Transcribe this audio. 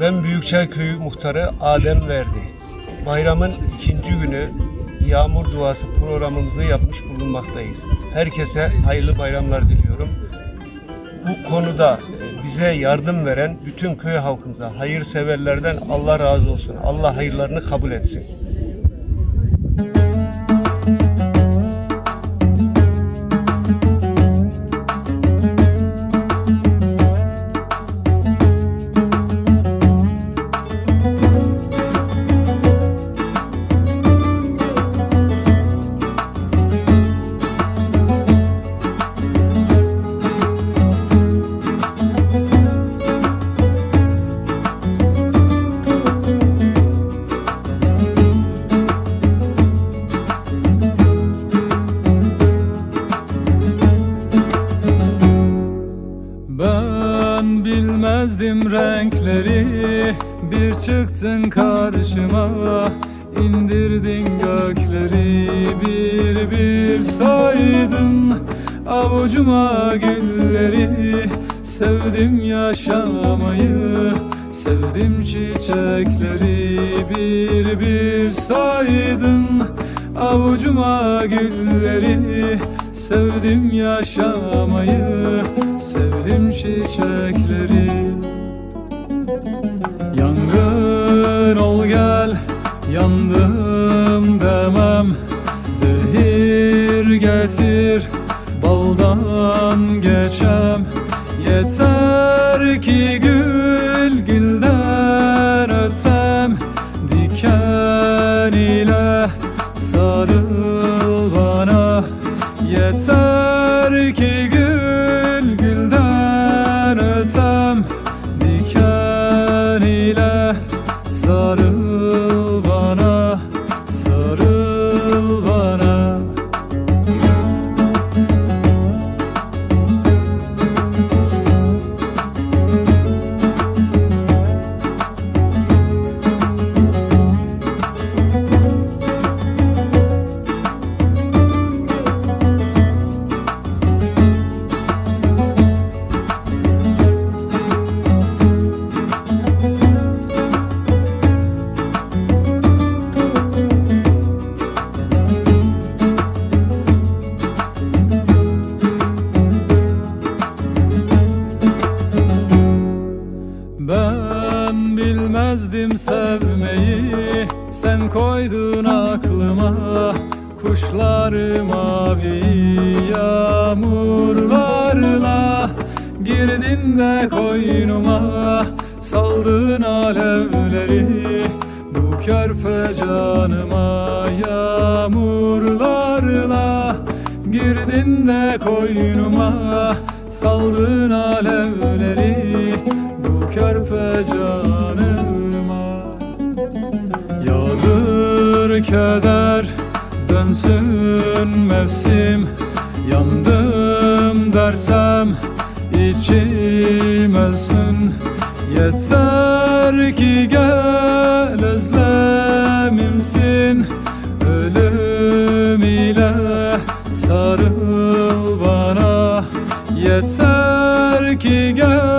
Ben Büyükçay Köyü muhtarı Adem Verdi. Bayramın ikinci günü yağmur duası programımızı yapmış bulunmaktayız. Herkese hayırlı bayramlar diliyorum. Bu konuda e, bize yardım veren bütün köy halkımıza, hayırseverlerden Allah razı olsun. Allah hayırlarını kabul etsin. Ben bilmezdim renkleri. Bir çıktın karşıma indirdin gökleri. Bir bir saydın Avucuma gülleri. Sevdim yaşamayı Sevdim çiçekleri. Bir bir saydın Avucuma gülleri. Sevdim yaşamayı Sevdim çiçekleri. Yangın ol gel Yandım demem. Zehir getir Baldan geçem. Yeter ki gül gülden ötem. Diken ile sarıl bana. Yeter bilmezdim sevmeyi. Sen koydun aklıma Kuşları mavi yağmurlarla. Girdin de koynuma Saldın alevleri. Bu körpe canıma Yağmurlarla. Girdin de koynuma Saldın alevleri keder Dönsün mevsim. Yandım dersem içim ölsün. Yeter ki gel özlemimsin. Ölüm ile sarıl bana. Yeter ki gel